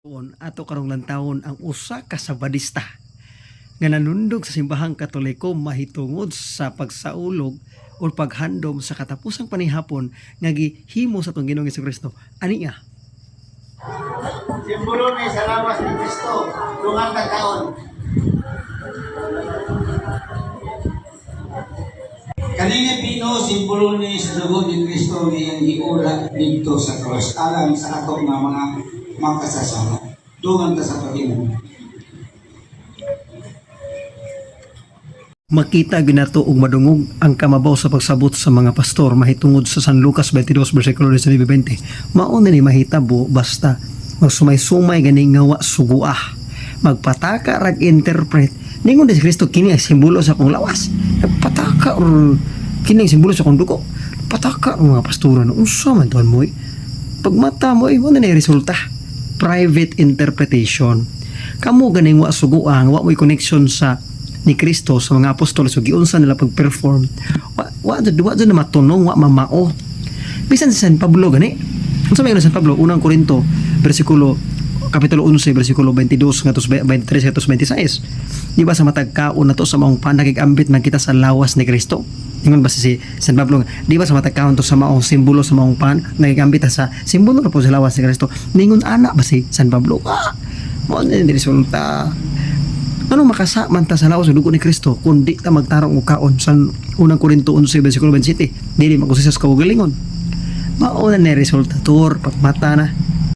Tuon ato karong lantawon ang usa ka sabadista nga nanundog sa simbahang katoliko mahitungod sa pagsaulog o paghandom sa katapusang panihapon nga gihimo sa tong Ginoong Kristo ani nga Simbolo ni salamat ni Kristo, lungang taon. Kanina pino, simbolo ni sa dugo ni Kristo ni ang giula dito sa cross. Alang sa ato nga mga mga kasasama. Dungan ta sa Panginoon. makita ginato og madungog ang kamabaw sa pagsabot sa mga pastor mahitungod sa San Lucas 22 bersikulo 19-20 mao ni mahitabo basta magsumay-sumay ganing nga wa suguah. Magpataka rag interpret. Ningon di si Kristo kini ang simbolo sa akong lawas. Nagpataka or kini ang simbolo sa akong dugo. Pataka mga pastora no unsa man tuan mo pagmata mo eh mo na resulta private interpretation kamo ganing wa suguang wa mo'y connection sa ni Kristo sa mga apostol so giunsa nila pag-perform wa wa jud wa jud matunong wa mamao bisan si San Pablo gani unsa may San Pablo unang Korinto bersikulo kapitulo 11 bersikulo 22 ngadto 23 ngadto 26 di ba sa matag kaon na to sa maong panagigambit man kita sa lawas ni Kristo Ingon ba si San Pablo di ba sa matag kaon to sa maong simbolo sa maong pan nagigambit sa simbolo na po sa lawas ni Kristo? Ningon ana ba si San Pablo? Ah mo ni resulta. Ano makasa man ta sa lawas sa dugo ni Kristo kundi ta magtarong og kaon sa unang Korinto 11 bersikulo 27 dili magkusisas ka og galingon. Mao na ni resulta tur pagmata na